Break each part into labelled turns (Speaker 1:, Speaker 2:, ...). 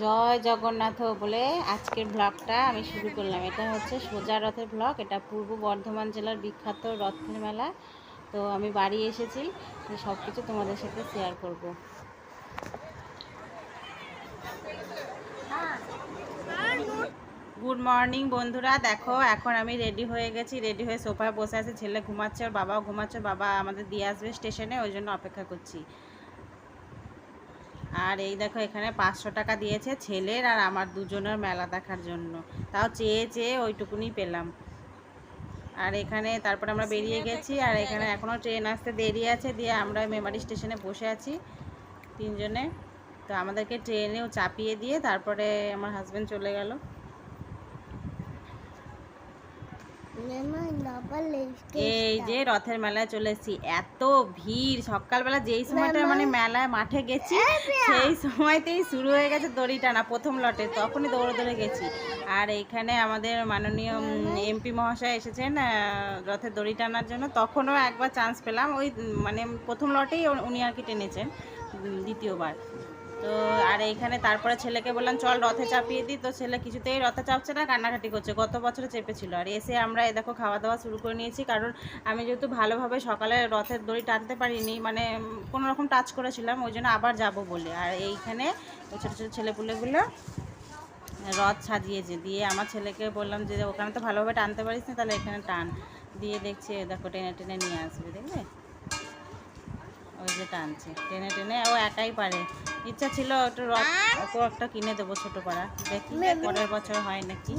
Speaker 1: জয় জগন্নাথ বলে আজকের ব্লগটা আমি শুরু করলাম। এটা হচ্ছে সোজা রথের ব্লগ এটা পূর্ব বর্ধমান জেলার বিখ্যাত রথের মেলা। তো আমি বাড়ি এসেছি সব কিছু তোমাদের সাথে শেয়ার করব। গুড মর্নিং বন্ধুরা, দেখো এখন আমি রেডি হয়ে গেছি রেডি হয়ে সোফায় বসে আছি, ছেলে ঘুমাচ্ছে, ওর বাবাও ঘুমাচ্ছে, বাবা আমাদের দিয়ে আসবে স্টেশনে ওই জন্য অপেক্ষা করছি। আর এই দেখো এখানে পাঁচশো টাকা দিয়েছে ছেলের আর আমার দুজনের মেলা দেখার জন্য। তাও চেয়ে চেয়ে ওইটুকুনি পেলাম। আর এখানে তারপরে আমরা বেরিয়ে গেছি আর এখানে এখনও ট্রেন আসতে দেরি আছে দিয়ে আমরা মেমারি স্টেশনে বসে আছি তিনজনে। তো আমাদেরকে ট্রেনেও চাপিয়ে দিয়ে তারপরে আমার হাজব্যান্ড চলে গেল। এই যে রথের মেলায় চলে এসেছি। এত ভিড়। সকালবেলা যেই সময়টা মানে মেলায় মাঠে গেছি সেই সময়তেই শুরু হয়ে গেছে দড়ি টানা প্রথম লটে। তখনই দৌড়ে দৌড়ে গেছি। আর এইখানে আমাদের মাননীয় এমপি মহাশয় এসেছেন রথের দড়ি টানার জন্য। তখনও একবার চান্স পেলাম। ওই মানে প্রথম লটেই উনি আর কি টেনেছেন দ্বিতীয়বার। তো আর এইখানে তারপরে ছেলেকে বললাম, চল রথে চাপিয়ে দিই। তো ছেলে কিছুতেই রথে চাপছে না, কান্নাকাটি করছে। গত বছরে চেপেছিল। আর এসে আমরা এ দেখো খাওয়া দাওয়া শুরু করে নিয়েছি। কারণ আমি যেহেতু ভালোভাবে সকালে রথের দড়ি টানতে পারিনি মানে কোনো রকম টাচ করেছিলাম, ওই জন্য আবার যাব বলে। আর এইখানে ওই ছোটো ছোটো ছেলেপুলেগুলো রথ সাজিয়েছে দিয়ে আমার ছেলেকে বললাম যে, ওখানে তো ভালোভাবে টানতে পারিস না, তাহলে এখানে টান। দিয়ে দেখছি দেখো, টেনে টেনে নিয়ে আসবে দেখবে ওই যে টানছে। টেনে টেনে ও একাই পারে। ইচ্ছা ছিল একটু রথ ওকেও একটা কিনে দেবো ছোটো পাড়া দেখি পরের বছর হয় নাকি।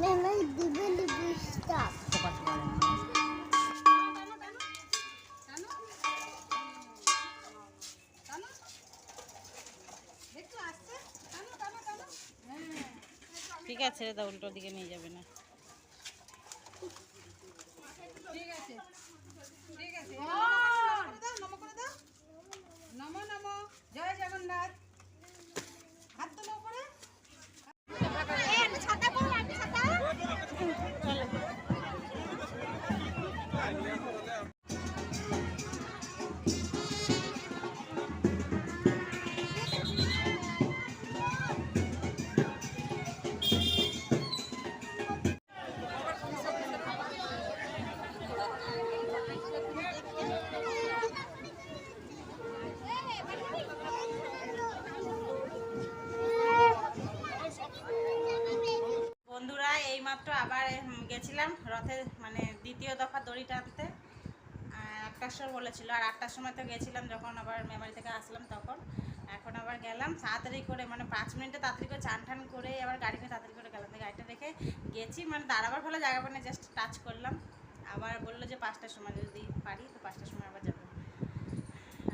Speaker 1: ঠিক আছে দাও উল্টো দিকে নিয়ে যাবে না। এইমাত্র আবার গেছিলাম রথের মানে দ্বিতীয় দফা দড়ি টানতে। আহ, একটার সময় বলেছিল আর আটটার সময় তো গেছিলাম যখন আবার মেমারি থেকে আসলাম তখন। এখন আবার গেলাম তাড়াতাড়ি করে মানে পাঁচ মিনিটে তাড়াতাড়ি করে চান টান করে আবার গাড়ি করে তাড়াতাড়ি করে গেলাম। গাড়িটা রেখে গেছি মানে দাঁড়াবার ফলে জায়গা মানে জাস্ট টাচ করলাম। আবার বলল যে পাঁচটার সময় যদি পারি তো পাঁচটার সময় আবার যাব।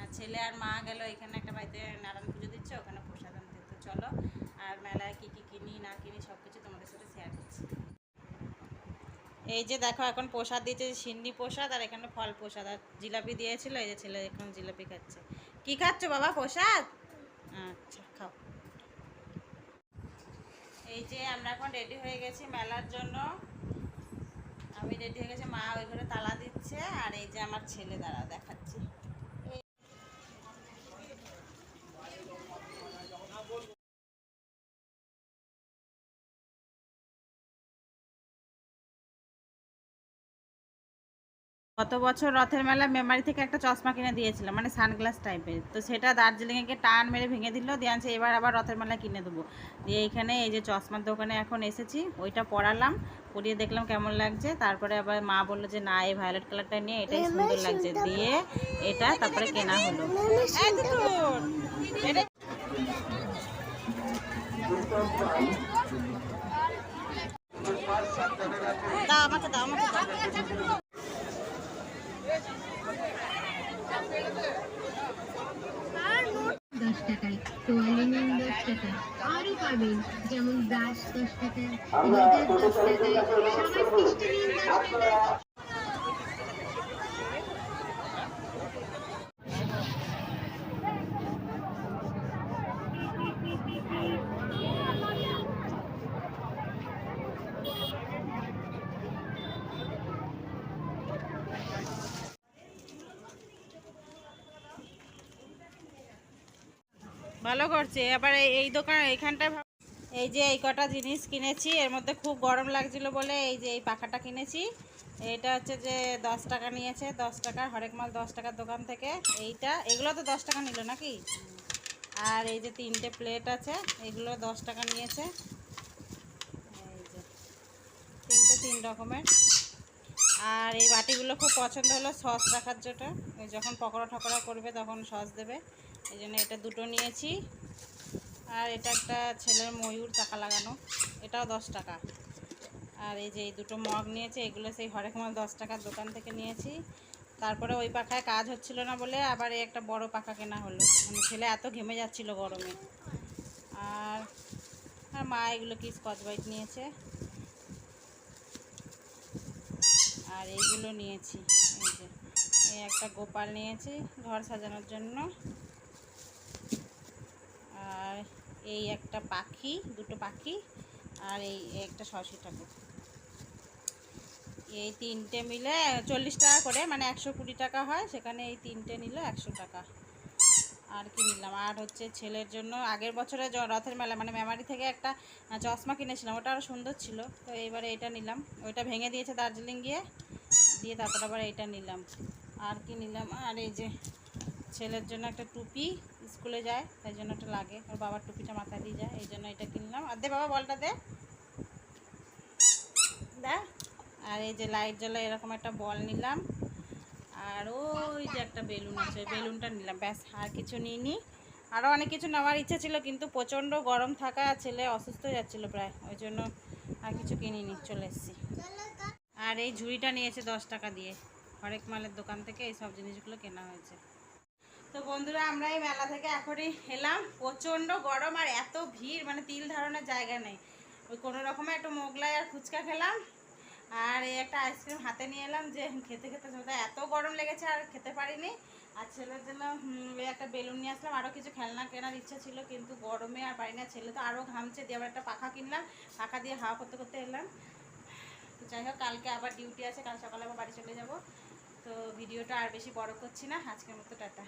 Speaker 1: আর ছেলে আর মা গেল এখানে একটা বাড়িতে নারায়ণ পুজো দিচ্ছে ওখানে প্রসাদ আনতে। তো চলো আর মেলায় কী কী কিনি না কিনি সব কিছু তোমাদের সাথে শেয়ার করছি এই যে দেখো, এখন প্রসাদ দিয়েছে সিন্নি প্রসাদ আর এখানে ফল প্রসাদ। আর জিলাপি দিয়েছিল, এই যে ছেলে এখন জিলাপি খাচ্ছে। কি খাচ্ছ বাবা প্রসাদ? আচ্ছা খাও। এই যে আমরা এখন রেডি হয়ে গেছি মেলার জন্য। আমি রেডি হয়ে গেছি, মা ওই ঘরে তালা দিচ্ছে আর এই যে আমার ছেলে দ্বারা দেখাচ্ছি। গত বছর রথের মেলা মেমারি থেকে একটা চশমা কিনে দিয়েছিলাম মানে সানগ্লাস টাইপের। তো সেটা দার্জিলিংয়ে গিয়ে টান মেরে ভেঙে দিল দিয়ে আনছে এবার আবার রথের মেলা কিনে দেবো। দিয়ে এইখানে এই যে চশমার দোকানে এখন এসেছি ওইটা পরালাম পরিয়ে দেখলাম কেমন লাগছে। তারপরে আবার মা বলল যে না এই ভায়োলেট কালারটা নিয়ে এটাই সুন্দর লাগছে। দিয়ে এটা তারপরে কেনা হলো। এটা
Speaker 2: টাকায় তোয়ালি নুন দশ টাকা। আরও পাবেন যেমন ব্রাশ দশ টাকা লেদার দশ টাকায় সাবান মিষ্টি নুন দশ টাকা।
Speaker 1: ভালো করছে। আবার এই- দোকান, এইখানটায় এই যে এই কটা জিনিস কিনেছি, এর মধ্যে খুব গরম লাগছিল বলে এই যে এই পাখাটা কিনেছি। এটা হচ্ছে যে দশ টাকা নিয়েছে, দশ টাকা হরেক মাল দশ টাকার দোকান থেকে। এইটা, এগুলো তো দশ টাকা নিল নাকি? আর এই যে তিনটে প্লেট আছে, এগুলো দশ টাকা নিয়েছে। এই যে, তিনটে তিন রকমের। আর এই বাটিগুলো খুব পছন্দ হলো সস রাখার জন্য। যখন পকোড়া ঠকোড়া করবে তখন সস দেবে। এই জন্য এটা দুটো নিয়েছি। আর এটা একটা ছেলের ময়ূর চাকা লাগানো, এটাও দশ টাকা। আর এই যে এই দুটো মগ নিয়েছে, এগুলো সেই হরেক মাল দশ টাকার দোকান থেকে নিয়েছি। তারপরে ওই পাখায় কাজ হচ্ছিল না বলে আবার এই একটা বড় পাখা কেনা হলো। মানে ছেলে এত ঘেমে যাচ্ছিল গরমে। আর আর মা এগুলো কি স্কচ বাইট নিয়েছে। আর এইগুলো নিয়েছি, এই যে। এই একটা গোপাল নিয়েছি, ঘর সাজানোর জন্য। এই একটা পাখি, দুটো পাখি আর এই একটা সরস্বতী ঠাকুর। এই তিনটে মিলে চল্লিশ টাকা করে মানে একশো কুড়ি টাকা হয়, সেখানে এই তিনটে নিল একশো টাকা। আর কি নিলাম? আর হচ্ছে ছেলের জন্য, আগের বছরে রথের মেলা মানে মেমারি থেকে একটা চশমা কিনেছিলাম, ওটা আরও সুন্দর ছিল। তো এইবারে এটা নিলাম। ওইটা ভেঙে দিয়েছে দার্জিলিং গিয়ে, দিয়ে তারপর আবার এইটা নিলাম। আর কি নিলাম? আর এই যে ছেলের জন্য একটা টুপি স্কুলে যায়, তাই জন্য একটা লাগে। ওর বাবার টুপিটা মাথায় দিয়ে যায়, এই জন্য এটা কিনলাম। আর দে বাবা, বলটা দে। আর এই যে লাইট জ্বলা, এরকম একটা বল নিলাম। আর ওই যে একটা বেলুন আছে বেলুনটা নিলাম। ব্যাস, আর কিছু নিইনি। আরও অনেক কিছু নেওয়ার ইচ্ছা ছিল, কিন্তু প্রচণ্ড গরম থাকা, ছেলে অসুস্থ যাচ্ছিল প্রায়। ওই জন্য আর কিছু কিনিনি, চলে এসেছি। আর এই ঝুড়িটা নিয়েছে দশ টাকা দিয়ে। হরেক মালের দোকান থেকে এই সব জিনিসগুলো কেনা হয়েছে। তো বন্ধুরা, আমরা এই মেলা থেকে এখনই এলাম। প্রচণ্ড গরম আর এত ভিড় মানে তিল ধারণের জায়গা নেই। ওই কোনো রকমে একটু মোগলাই আর ফুচকা খেলাম। আর এই একটা আইসক্রিম হাতে নিয়ে এলাম যে খেতে খেতে এত গরম লেগেছে আর খেতে পারিনি। আর ছেলের জন্য একটা বেলুন নিয়ে আসলাম। আরও কিছু খেলনা কেনার ইচ্ছা ছিল, কিন্তু গরমে আর পারি না। ছেলে তো আরও ঘামছে, দিয়ে আবার একটা পাখা কিনলাম। পাখা দিয়ে হাওয়া করতে করতে এলাম। তো যাই হোক, কালকে আবার ডিউটি আছে। কাল সকালে আবার বাড়ি চলে যাব। তো ভিডিওটা আর বেশি বড় করছি না। আজকের মতো, টাটা।